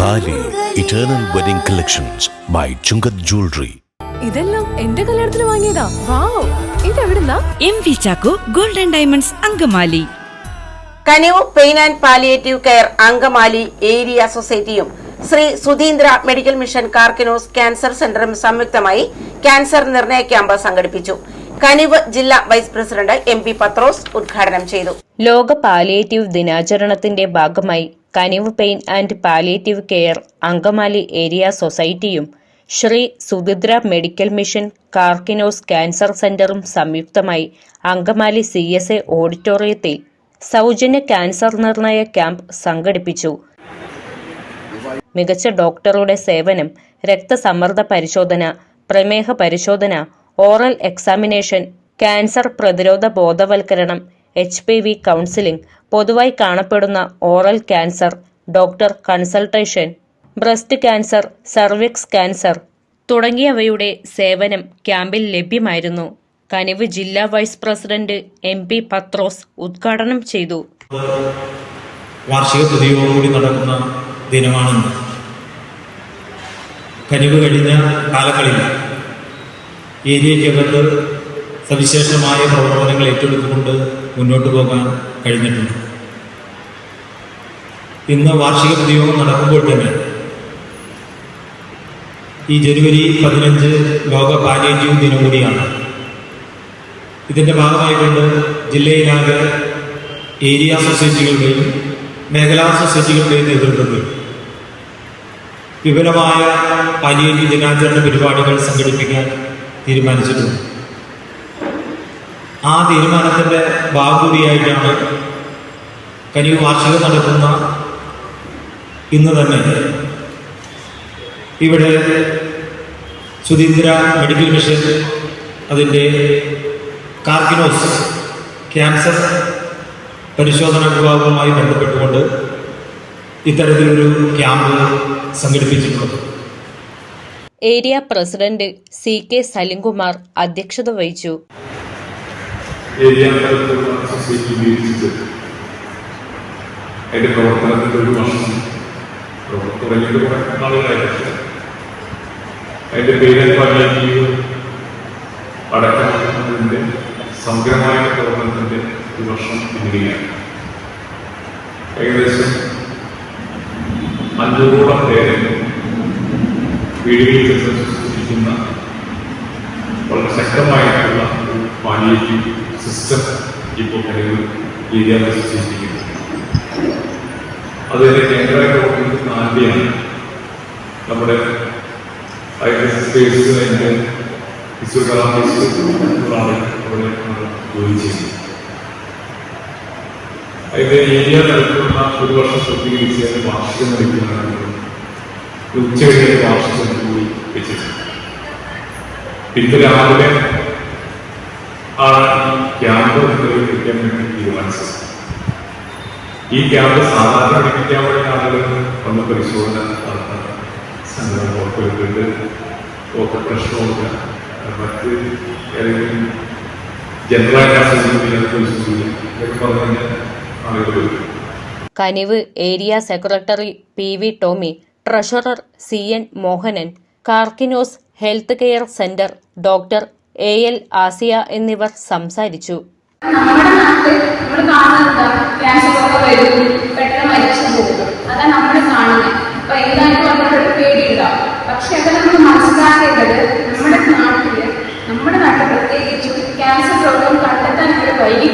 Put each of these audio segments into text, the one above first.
Thali eternal wedding collections by Chungath jewellery ഇതെല്ലാം എന്റെ കല്യാണത്തിന് വാങ്ങിയതാ. Wow. ഇതെവിടുന്നാ? M V Chacko golden diamonds Angamaly. Kanivu pain and palliative care Angamaly area സൊസൈറ്റിയും Sree Sudheendra medical mission Karkinos cancer സെന്ററും സംയുക്തമായി cancer നിർണയ camp സംഘടിപ്പിച്ചു. കനിവ് ജില്ലാ vice president M P Pathrose ഉദ്ഘാടനം ചെയ്തു. ലോക പാലിയേറ്റീവ് ദിനാചരണത്തിന്റെ ഭാഗമായി Kanivu pain and palliative care Angamaly area സൊസൈറ്റിയും Sree Subhidra medical mission Karkinos cancer സെന്ററും സംയുക്തമായി അങ്കമാലി സി എസ് എ ഓഡിറ്റോറിയത്തിൽ സൗജന്യ ക്യാൻസർ നിർണയ ക്യാമ്പ് സംഘടിപ്പിച്ചു. മികച്ച ഡോക്ടറുടെ സേവനം രക്തസമ്മർദ്ദ പരിശോധന പ്രമേഹ പരിശോധന ഓറൽ എക്സാമിനേഷൻ ക്യാൻസർ പ്രതിരോധ ബോധവൽക്കരണം എച്ച് പി വി കൗൺസിലിംഗ്. പൊതുവായി കാണപ്പെടുന്ന oral cancer doctor consultation breast cancer cervix cancer തുടങ്ങിയവയുടെ സേവനം ക്യാമ്പിൽ ലഭ്യമായിരുന്നു. കനിവ് ജില്ലാ vice president M P Pathrose ഉദ്ഘാടനം ചെയ്തു. വാർഷിക പൊതുയോഗം നടക്കുന്ന ദിനമാണെന്ന്. കനിവ് കഴിഞ്ഞ കാലങ്ങളിൽ ഏരിയയ്ക്കകത്ത് സവിശേഷമായ പ്രവർത്തനങ്ങൾ ഏറ്റെടുത്തുകൊണ്ട് മുന്നോട്ട് പോകാൻ കഴിഞ്ഞിട്ടുണ്ട്. ഇന്ന് വാർഷിക പ്രതിയോഗം നടക്കുമ്പോൾ തന്നെ ഈ ജനുവരി പതിനഞ്ച് ലോക പാലിയേറ്റീവ് ദിനം കൂടിയാണ്. ഇതിന്റെ ഭാഗമായിക്കൊണ്ട് ജില്ലയിലാകെ ഏരിയ സൊസൈറ്റികളുടെയും മേഖലാ സൊസൈറ്റികളുടെയും നേതൃത്വത്തിൽ വിപുലമായ പാലിയേറ്റീവ് ദിനാചരണ പരിപാടികൾ സംഘടിപ്പിക്കാൻ തീരുമാനിച്ചിട്ടുണ്ട്. ആ തീരുമാനത്തിന്റെ ഭാഗം കൂടിയായിട്ടാണ് കനിവ് വാർഷികം നടക്കുന്ന ഇന്ന് തന്നെ. ഇവിടെ സുധീന്ദ്ര മെഡിക്കൽ മിഷൻ അതിന്റെ കാർക്കിനോസ് ക്യാൻസർ പരിശോധന വിഭാഗവുമായി ബന്ധപ്പെട്ടുകൊണ്ട് ഇത്തരത്തിലൊരു ക്യാമ്പ് സംഘടിപ്പിച്ചിട്ടുണ്ട് area president C K Salimkumar അധ്യക്ഷത വഹിച്ചു. ഏരിയ തലത്തിലുള്ള സൊസൈറ്റി ഉപയോഗിച്ചിട്ട് അതിന്റെ പ്രവർത്തനത്തിന്റെ ഒരു വർഷം തുടങ്ങിയിട്ട് കുറെ നാളുകളായിട്ട് അതിന്റെ പേര് പാലിയേറ്റീവ് അടക്കമുള്ളതിന്റെ സമഗ്രമായ പ്രവർത്തനത്തിന്റെ ഒരു വർഷം പിന്നിടുകയാണ് ഏകദേശം അഞ്ഞൂറോളം പേരെ വീടുകളിൽ ചെന്ന് വളരെ ശക്തമായിട്ടുള്ള ഒരു പാലിയേറ്റീവ് സിസ്റ്റം ഇപ്പോൾ നിലവിൽ വിദ്യാഭ്യാസ സൃഷ്ടിച്ചിരിക്കുന്നത് അതിന്റെ കേന്ദ്രമായിട്ട് പ്രവർത്തിക്കുന്ന ആദ്യമാണ് നമ്മുടെ ഫിസിയോതെറാപ്പിസ്റ്റുകളാണ് അവിടെ ജോലി അതിന്റെ ഏരിയ ഒരു വർഷം പൂർത്തീകരിച്ച് വാർഷികം നടക്കുന്നതാണ് ഉച്ചകഴിഞ്ഞ വാർഷികം കൂടി വെച്ചിട്ടുണ്ട്. ഇന്ന് രാവിലെ ക്യാമ്പ് നിർവഹിക്കാൻ വേണ്ടി തീരുമാനിച്ചത് ഈ ക്യാമ്പ് സാധാരണ പഠിപ്പിക്കാൻ വേണ്ടി ആളുകൾ വന്ന് പരിശോധന സംഘടന ഉറപ്പുവരുത്തുന്നുണ്ട് ഓപ്പൺ പ്രശ്നമില്ല മറ്റ് ഏതെങ്കിലും Kanivu area secretary P V Tomy treasurer C N Mohanan Karkinos health care centre doctor A L Asiya എന്നിവർ സംസാരിച്ചു. നമ്മൾ കാണുന്നത് അതാണ് നമ്മൾ കാണുന്നത് മനസ്സിലാക്കേണ്ടത് നമ്മുടെ നമ്മുടെ രോഗം വൈകി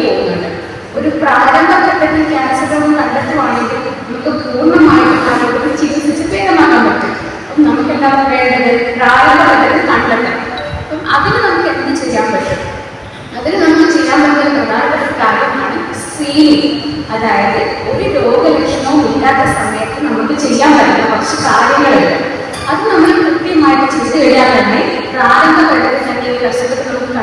ഒരു പ്രാരംഭഘട്ടത്തിൽ ക്യാൻസർ രോഗം കണ്ടെത്തുവാണെങ്കിൽ നമുക്ക് പൂർണമായും ആ രോഗത്തെ ചികിത്സിച്ച് ഭേദമാക്കാൻ പറ്റും. അപ്പം നമുക്ക് എന്താണ് വേണ്ടത്? പ്രാരംഭഘട്ടത്തിൽ കണ്ടെത്തണം അപ്പം അതിന് നമുക്ക് എന്ത് ചെയ്യാൻ പറ്റും അതിന് നമുക്ക് ചെയ്യാൻ പറ്റുന്ന പ്രധാനപ്പെട്ട കാര്യമാണ് സ്ക്രീനിങ് അതായത് ഒരു രോഗലക്ഷണവും ഇല്ലാത്ത സമയത്ത് നമുക്ക് ചെയ്യാൻ പറ്റുന്ന കുറച്ച് കാര്യങ്ങളുണ്ട്. അത് നമ്മൾ കൃത്യമായിട്ട് ചെയ്തു കഴിഞ്ഞാൽ തന്നെ പ്രാരംഭഘട്ടത്തിൽ തന്നെ ഈ അസുഖത്തെ നമുക്ക്